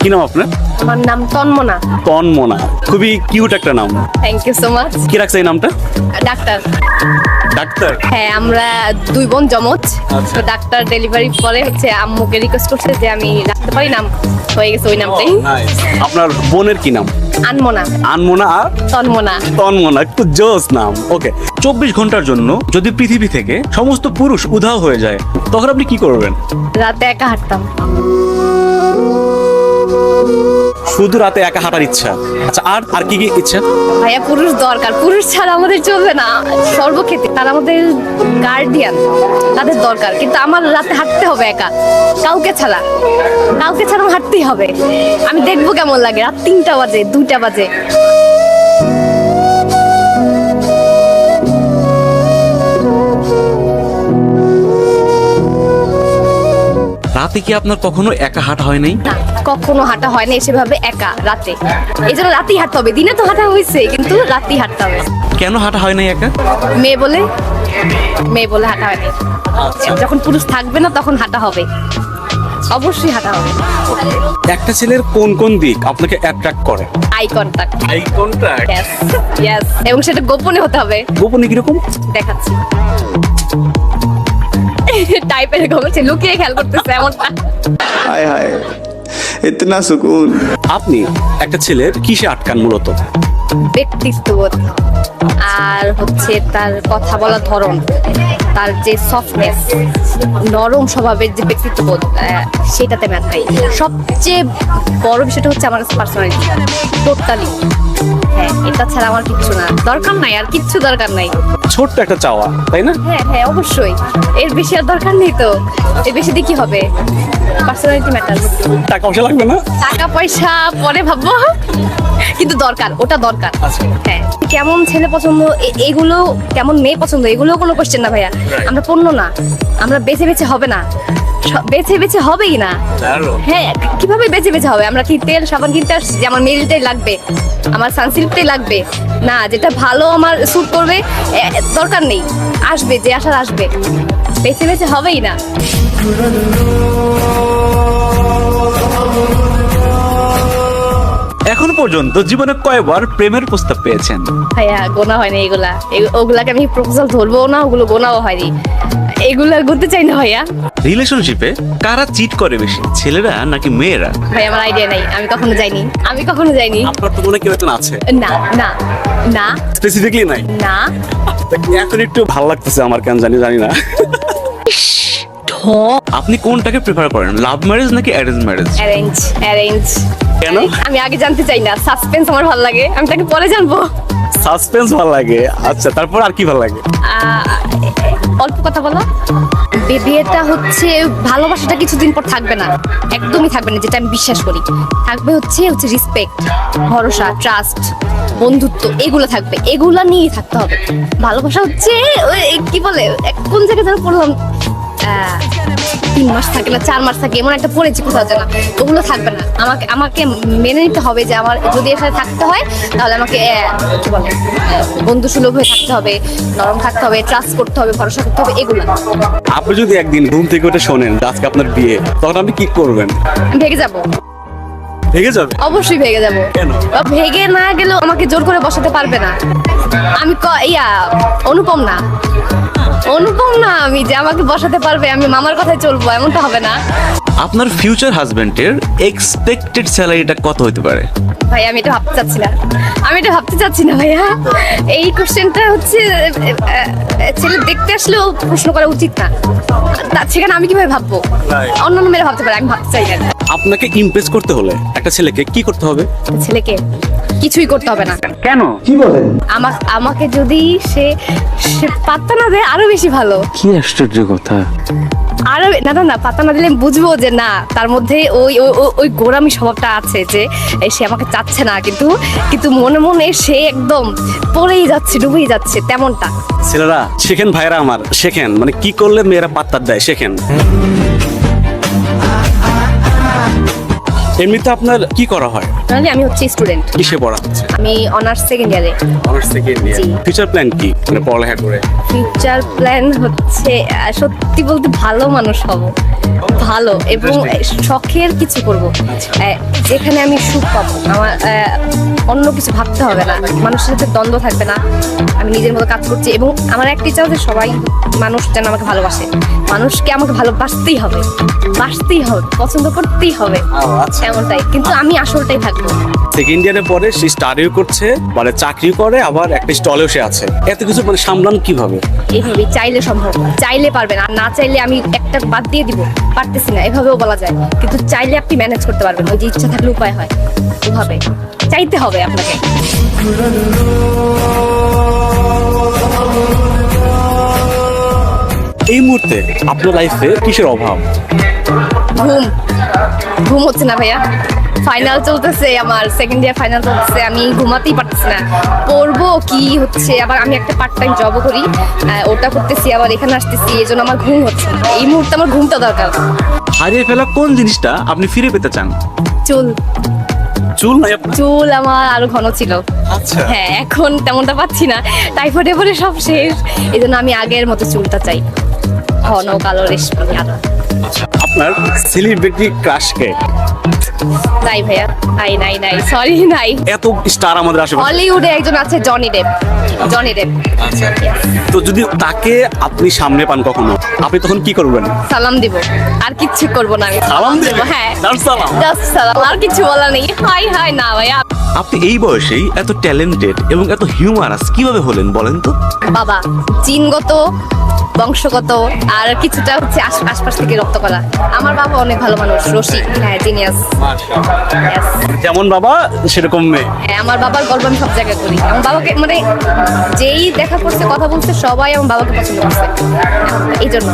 কি নাম আপনার? আমার নাম তন্মনা। তন্মনা। খুবই কিউট একটা নাম। থ্যাংক ইউ সো মাচ কি রাখছে এই নামটা? ডাক্তার। ডাক্তার? হ্যাঁ আমরা দুই বোন জমজ আচ্ছা। তো ডাক্তার ডেলিভারি পরে হচ্ছে আম্মুকে রিকোয়েস্ট করছে যে আমি রাখতে পারি নাম। হয়ে গেছে ওই নামটাই। আপনার বোনের কি নাম? আনমোনা। আনমোনা আর? তন্মনা। তন্মনা একটু জোস নাম। ওকে চব্বিশ ঘণ্টার জন্য যদি পৃথিবী থেকে সমস্ত পুরুষ উধাও হয়ে যায় তখন আপনি কি করবেন? রাতে একা হাঁটতাম। শুধু রাতে একা হাঁটার ইচ্ছা। আচ্ছা আর আর কি কি ইচ্ছা? ভাইয়া, পুরুষ দরকার। পুরুষ ছাড়া আমাদের চলবে না। সর্বক্ষেত্রে তারা আমাদের গার্ডিয়ান তাদের দরকার। কিন্তু আমার রাতে হাঁটতে হবে একা। কাউকে ছাড়া। কাউকে ছাড়া হাঁটতেই হবে। আমি দেখব কেমন লাগে। রাত তিনটা বাজে, দুইটা বাজে। রাতে কি আপনার কখনো একা হাঁটা হয় নাই? না কখনো হাঁটা হয় না সেভাবে একা রাতে। এই জন্য রাতেই হাঁটতে হবে। দিনে তো হাঁটা হয়েছে কিন্তু রাতেই হাঁটতে হবে। কেন হাঁটা হয় নাই একা? মেয়ে বলে মেয়ে বলে হাঁটা হয় হয়নি যখন পুরুষ থাকবে না তখন হাঁটা হবে। অবশ্যই হাঁটা হবে। একটা ছেলের কোন কোন দিক আপনাকে অ্যাট্রাক্ট করে? Eye contact eye contact yes yes এবং সেটা গোপনে হতে হবে। গোপনে কীরকম? দেখাচ্ছি। টাইপ এরকম হচ্ছে লুকিয়ে খেয়াল করতেছে এমনটা। হায় হায় ইতনা সুকুন। আপনি একটা ছেলের কিসে আটকান মূলত? ব্যক্তিত্ববোধ আর হচ্ছে তার কথা বলার ধরন তার যে সফটনেস নরম স্বভাবের যে ব্যক্তিত্ববোধ সেটাতে ম্যাচ হয় সবচেয়ে বড় বিষয়টা হচ্ছে আমার কাছে পার্সোনালিটি টোটালি হ্যাঁ এটা ছাড়া আমার কিচ্ছু না। দরকার নাই আর কিচ্ছু দরকার নাই। ছোট্ট একটা চাওয়া তাই না? হ্যাঁ হ্যাঁ অবশ্যই। এর বেশি আর দরকার নেই তো। এর বেশি দিয়ে কি হবে? পার্সোনালিটি ম্যাটার টাকা পয়সা লাগবে না? টাকা পয়সা পরে ভাববো। কিন্তু দরকার ওটা দরকার। আচ্ছা। হ্যাঁ। কেমন ছেলে পছন্দ এগুলো কেমন মেয়ে পছন্দ এগুলো কোনো কোশ্চেন না ভাইয়া। আমরা পণ্য না। আমরা বেছে বেছে হবে না। বেছে বেছে হবেই না। হ্যাঁ কীভাবে বেছে বেছে হবে? আমরা কি তেল সাবান কিনতে আসছি? যে আমার মেরিলটাই লাগবে আমার সানসিল্কটাই লাগবে। না যেটা ভালো আমার স্যুট করবে দরকার নেই। আসবে যে আসার আসবে। বেছে বেছে হবেই না। এখন পর্যন্ত জীবনে কয়বার প্রেমের প্রস্তাব পেয়েছেন? ভাইয়া গোনা হয়নি এগুলা। ওগুলাকে আমি প্রপোজাল ধরবো না ওগুলো গোনাও হয়নি। এগুলা করতে চাই না ভাইয়া। রিলেশনশিপে কারা চিট করে বেশি ছেলেরা নাকি মেয়েরা? ভাই আমার আইডিয়া নাই আমি কখনো যাইনি আমি কখনো যাইনি। আপনার তো মনে কেউ একজন আছে। না না না। স্পেসিফিকলি নাই। না। এখন একটু ভালো লাগতেছে আমার কেন জানি জানি না। আপনি কোনটাকে প্রেফার করেন লাভ ম্যারেজ নাকি অ্যারেঞ্জ ম্যারেজ অ্যারেঞ্জ অ্যারেঞ্জ কেন? আমি আগে জানতে চাই না সাসপেন্স আমার ভালো লাগে আমি তাকে পরে জানব। সাসপেন্স ভালো লাগে। আচ্ছা তারপর আর কি ভালো লাগে? অল্প কথা বলো। বিয়েটা হচ্ছে, ভালোবাসাটা কিছুদিন পর থাকবে না। একদমই থাকবে না, যেটা আমি বিশ্বাস করি। থাকবে হচ্ছে হচ্ছে রিসপেক্ট ভরসা ট্রাস্ট বন্ধুত্ব, এগুলো থাকবে। এগুলা নিয়ে থাকতে হবে। ভালোবাসা হচ্ছে কি বলে, কোন জায়গায় যেন পড়লাম? তিন মাস থাকে না চার মাস থাকে এমন একটা পড়েছি কোথাও যেন। ওগুলো থাকবে না। আমাকে আমাকে মেনে নিতে হবে যে আমার যদি এর সাথে থাকতে হয় তাহলে আমাকে কি বলে বন্ধু সুলভ হয়ে থাকতে হবে নরম থাকতে হবে ট্রাস্ট করতে হবে ভরসা করতে হবে এগুলো। আপনি যদি একদিন ঘুম থেকে উঠে শোনেন আজকে আপনার বিয়ে তখন আপনি কি করবেন? ভেগে যাব। ভেঙে যাবে? অবশ্যই ভেগে যাব। কেন? ভেগে না গেলেও আমাকে জোর করে বসাতে পারবে না। আমি ইয়া অনুপম না। অনুপম আমি যে আমাকে বসাতে পারবে আমি মামার কথায় চলবো এমনটা হবে না। আপনার ফিউচার হাজবেন্ডের এক্সপেক্টেড স্যালারিটা কত হতে পারে? ভাই আমি এটা ভাবতে চাচ্ছি না। আমি এটা ভাবতে চাচ্ছি না ভাইয়া। এই কোশ্চেনটা হচ্ছে ছেলে দেখতে আসলেও প্রশ্ন করা উচিত না। তা- সেখানে আমি কীভাবে ভাববো. অন্যান্য মেয়েরা ভাবতে পারে আমি ভাবতে চাই না। আপনাকে ইমপ্রেস করতে হলে একটা ছেলেকে কি করতে হবে? ছেলেকে কিছুই করতে হবে না। কেন? কি আমা- আমাকে যদি সে সে পাত্তা না দেয় আরও বেশি ভালো। কি আশ্চর্য কথা। আরও না না না পাত্তা না দিলে আমি বুঝব যে না তার মধ্যে ওই ওই- গোড়ামি স্বভাবটা আছে যে সে আমাকে চাচ্ছে না কিন্তু কিন্তু মনে মনে সে একদম পড়েই যাচ্ছে ডুবেই যাচ্ছে তেমনটা। ছেলেরা শেখেন ভাইরা আমার শেখেন। মানে কি করলে মেয়েরা পাত্তা দেয় শেখেন। এমনিতে আপনার কি করা হয়? তাহলে আমি হচ্ছে স্টুডেন্ট কিসে পড়া হচ্ছে আমি অনার্স সেকেন্ড ইয়ারে অনার্স সেকেন্ড জি। ফিউচার প্ল্যান কি? মানে পড়ালেখা করে। ফিউচার প্ল্যান হচ্ছে সত্যি বলতে ভালো মানুষ হব। ভালো এবং শখের কিছু করব। আহ, যেখানে আমি সুখ পাবো। আমার অন্য কিছু ভাবতে হবে না। মানুষের সাথে দ্বন্দ্ব থাকবে না। আমি নিজের মতো কাজ করছি এবং আমার একটা ইচ্ছা যে সবাই মানুষ যেন আমাকে ভালোবাসে। মানুষকে আমাকে ভালোবাসতেই হবে। বাসতেই হবে পছন্দ করতেই হবে। আচ্ছা। এমনটাই। কিন্তু আমি আসলটাই থাকব সেকেন্ড ইয়ারে পরে সে স্টাডিও করছে মানে চাকরি করে আবার একটা স্টলেও সে আছে। এত কিছু মানে সামলান কীভাবে? এইভাবেই চাইলে সম্ভব। চাইলে পারবেন আর না চাইলে আমি একটা বাদ দিয়ে দিব। পারতেছি না এভাবেও বলা যায়। কিন্তু চাইলে আপনি ম্যানেজ করতে পারবেন ওই যে ইচ্ছা থাকলে উপায় হয়। ওভাবে চাইতে হবে আপনাকে। এই মুহূর্তে আপনার লাইফে কিসের অভাব? ঘুম। ঘুম হচ্ছে না ভাইয়া। ফাইনাল চলতেছে আমার সেকেন্ড ইয়ার ফাইনাল চলতেছে আমি ঘুমাতেই পারতেছি না। পড়ব কি হচ্ছে? আবার আমি একটা পার্ট টাইম জবও করি ওটা করতেছি আবার এখানে আসতেছি এই জন্য আমার ঘুম হচ্ছে না। এই মুহূর্তে আমার ঘুমটা দরকার। হারিয়ে ফেলা কোন জিনিসটা আপনি ফিরে পেতে চান? চুল। চুল চুল আমার আরও ঘন ছিল। আচ্ছা। হ্যাঁ এখন তেমনটা পাচ্ছি না। টাইফয়েডে পরে সব শেষ। এই জন্য আমি আগের মতো চুলটা চাই। ঘন কালো রেশমি আরও আপনার সেলিব্রিটি ক্রাশকে নাই ভাইয়া। নাই নাই নাই। সরি নাই। এত স্টার আমাদের আশেপাশে। হলিউডে একজন আছে জনি ডেপ জনি ডেপ তো যদি তাকে আপনি সামনে পান কখনো আপনি তখন কি করবেন? সালাম দিব। আর কিচ্ছু করব না আমি। সালাম দেবেন? হ্যাঁ। সালাম? জাস্ট সালাম। আর কিছু বলার নেই। হাই হাই না ভাইয়া। আপনি এই বয়সেই এত ট্যালেন্টেড এবং এত হিউমারাস কীভাবে হলেন বলেন তো? বাবা জিনগত বংশগত আর কিছুটা হচ্ছে আশ- আশপাশ থেকে রক্ত করা আমার বাবা অনেক ভালো মানুষ রসিক হ্যাঁ জিনিয়াস যেমন বাবা সেরকম মেয়ে। হ্যাঁ আমার বাবার গল্প আমি সব জায়গায় করি। আমার বাবাকে মানে যেই দেখা করছে কথা বলছে সবাই আমার বাবাকে পছন্দ করছে। এই জন্য।